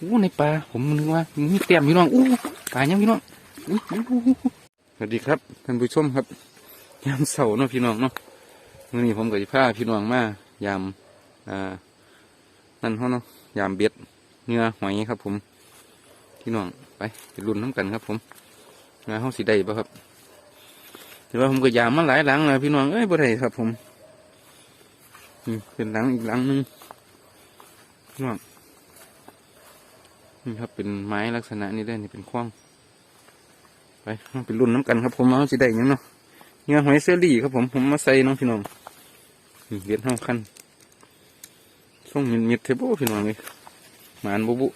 อู้ในปลาผมนึกว่ามีเต็มพี่น้องอู้ปลายังพี่น้องสวัสดีครับท่านผู้ชมครับ ยามเสาร์เนาะพี่น้องเนาะวันนี้ผมกับพาพี่น้องมายามอ่านั่นเขาเนาะยามเบ็ดเนื้อหอยครับ ผม พี่น้องไปไปลุ้นน้ำกันครับ ผมเนื้อเขาสีได้ปะครับแต่ว่าผมก็ยามมาหลายหลังแล้วพี่น้องเอ้ยบ่ได้ครับ ผมนี่เป็นหลังอีกหลังหนึงพี่น้อง นี่ครับเป็นไม้ลักษณะนี้ได้นี่เป็นขว้างไปเราไปลุ้นน้ำกันครับ ผมเอาสีได้ยังเนาะเนื้อหอยเซอรี่ครับผมผมมาใส่น้องพี่น้องเวียดห้าคันส่งมิดมิดเทโบพี่น้องเลยหมานบุบุ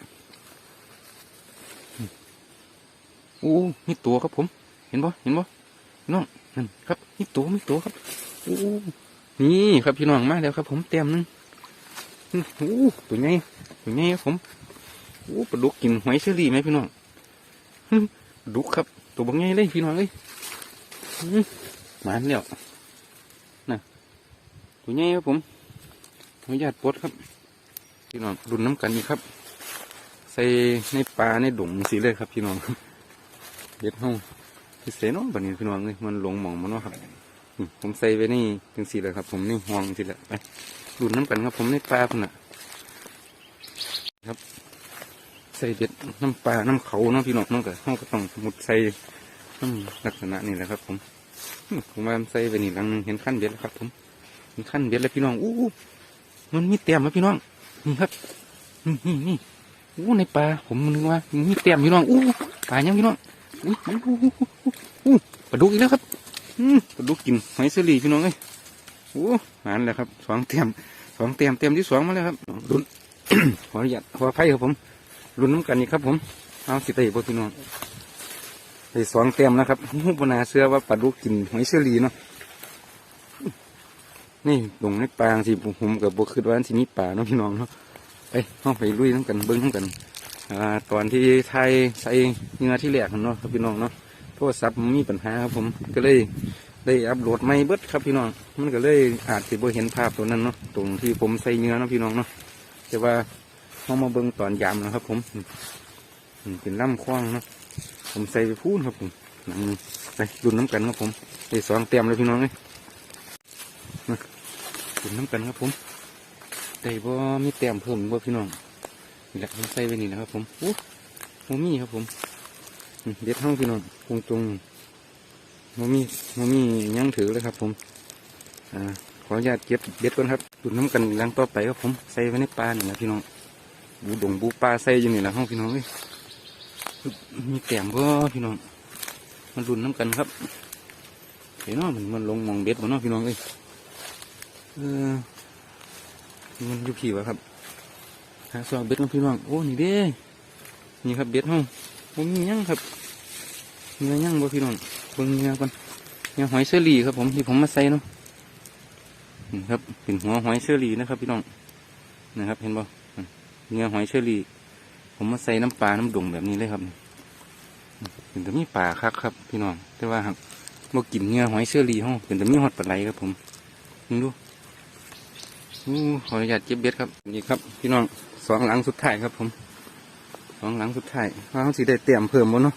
อู้มีตัวครับผม เห็นบ่เห็นบ่น้องนั่นครับมีตัวมีตัวครับอู้นี่ครับพี่น้องมาแล้วครับ ผมเต็มหนึงอู้ตัวใหญ่ตัวใหญ่ครับผม โอ้ปลาดุกกินหอยเชอรี่ไหมพี่น้องปลาดุกครับตัวบางใหญ่เลยพี่น้องเลยอื้อหมานแล้วน่ะตัวใหญ่ครับผมขออนุญาตปดครับ พี่น้องรุนน้ำกันนี่ครับ ใส่ในปลาในดงสีเลยครับ พี่น้องเด็ดห้องพิเศษนาะบัดนี้พี่น้องเลยมันหลงหมองมันเนาครับผมใส่ไว้นี่จังสีเลยครับ ผมนี่ห่วงสีเลยไปรุนน้ำกันครับ ผมในปลาพุ่นน่ะ ครับ ใส่เด็ดน้ำปลาน้ำเขาเนาะพี่น้องเนาะก็ห้องก็ต้องมุดใส่น้ำลักษณะนี่แหละครับ ผมอืมผมว่ามันใส่ไปนี่หลังหนึงเห็นขั้นเบ็ดแล้วครับ ผมเห็นขั้นเบ็ดแล้วพี่น้องอู้หูมันมีเต็มไหมพี่น้องนี่ครับนี่นี่นี่อู้ในปลาผมนึกว่ามีเต็มพี่น้องอู้ปลายังพี่น้องอู้อู้อู้ปลาดุกอีกแล้วครับอืมปลาดุกกินหอยเสลีพี่น้องเอ้ยอู้หานแล้วครับสองเต็มสองเต็มเต็มที่สองมาแล้วครับรุนขออนุญาตขออภัยครับผม รุนน้ำกันนี่ครับ ผมเอาสิเตะพวกพี่น้องได้สองเต็มนะครับหูปนาเสื้อว่าปลาดุกกินหอยเชอรีเนาะนี่ลงในปลาสิผมกับบคิดว่าสิมีป่าเนาะพี่น้องเนาะไปห้องไปลุยน้ำกันเบิ้งน้ำกันอ่าตอนที่ไทยใส่เนื้อที่แหลกเนาะครับพี่น้องเนาะโทรศัพท์มีปัญหาครับผมก็เลยได้อัพโหลดไม่เบิดครับพี่น้อง มันก็เลยอาจจะบ่เห็นภาพตัวนั้นเนาะตรงที่ผมใส่เนื้อเนาะพี่น้องเนาะแต่ว่า ห้อมาเบิ้งตอนยามนะครับ ผมเป็นล่ำคว้างนะผมใส่ไปพูนครับผมนังไปดุนน้ำกันครับผมไอ้สองเต็มเลยพี่น้องเลยดุนน้ำกันครับผมแต่บ่มีเต็มเพิ่มบ่พี่น้องนี่แหละผมใส่ไปนี่นะครับ ผมโอ้โมมี่ครับผมเด็ดห้องพี่น้องคงตรงโมมี่โมมี่ยังถือเลยครับ ผมอ่าขออนุญาตเก็บเด็ดก่อนครับดุนน้ำกันหลังต่อไปครับผมใส่ไว้ในปลานี่นะพี่น้อง บูดงบูปลาใส่อยู่นี่แหละห้องพี่น้องเลยมีแต้มบ่พี่น้อง มันรุนน้ำกันครับเห็นเนาะมันมันลงมองเบ็ดบ่เนาะพี่น้องเอ้ยเออมันอยู่ผีวะครับหาซองเบ็ดของพี่น้องโอ้นี่เด้นี่ครับเบ็ดห้องผมมียังครับเนื้อยังบ่พี่น้องเบิ่งเนื้อก่อนเนื้อหอยเชอรี่ครับ ผมที่ผมมาใส่เนาะนี่ครับเป็นหัวหอยเชอรี่นะครับ พี่น้องนะครับ เห็นบ่ เนื้อหอยเชอรี่ ผมมาใส่น้ำปลา น้ำดงแบบนี้เลยครับเป็นแต่มีปลาคักครับ พี่น้อง แต่ว่าครับบ่กินเนื้อหอยเชอรี่ห้องเป็นแต่มีฮอดปลาไหลครับผมนี่ดูอู้ขออนุญาตเก็บเบ็ดครับ นี่ครับ พี่น้องสองหลังสุดท้ายครับ ผม สองหลังสุดท้ายว่าเขาสิได้เตรียมเพิ่มบ่เนาะ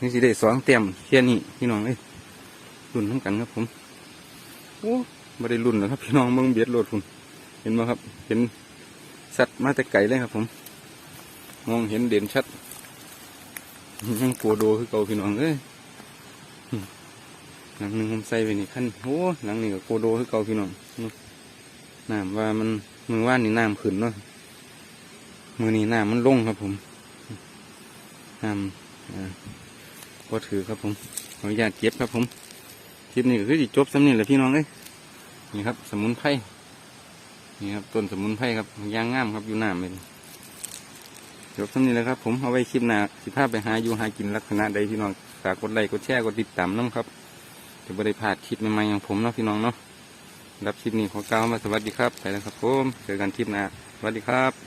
นี่สิได้สองเตรียมแค่นี้พี่น้องเอ้ยรุ่นทั้งกันครับผมโอ้ไม่ได้รุ่นนะครับ พี่น้องเบิ่งเบ็ดโหลดคุณเห็นไหมครับ เห็น สัตว์มาแต่ไกลเลยครับผม มองเห็นเด่นชัดยังโกโดคือเก่าพี่น้องเอ้ยหลังหนึ่งผมใส่ไปนี่ขั้นโอ้หลังนี้ก็โกโดคือเก่าพี่น้องน้ำว่ามันมือว่านนี่น้ำขึ้นเนาะมือนี้น้ำมันลงครับผมน้ำอ่าพอถือครับผมขออนุญาตเก็บครับผมคลิปนี้ก็คือจบสำนี่แหละพี่น้องเอ้ยนี่ครับ สมุนไพร นี่ครับต้นสมุนไพรครับยางงามครับอยู่หน้าเลยจบเท่านี้แล้วครับ ผมเอาไว้คลิปหน้าสิภาพไปหาอยู่หากินลักษณะใดพี่น้องฝากกดไลค์กดแชร์กดติดตามน้ำครับจะไม่ได้พลาดคลิปใหม่ๆอย่างผมเนาะพี่น้องเนาะรับคลิปนี้ขอกล่าวมาสวัสดีครับไปแล้วครับผมเจอกันคลิปหน้าสวัสดีครับ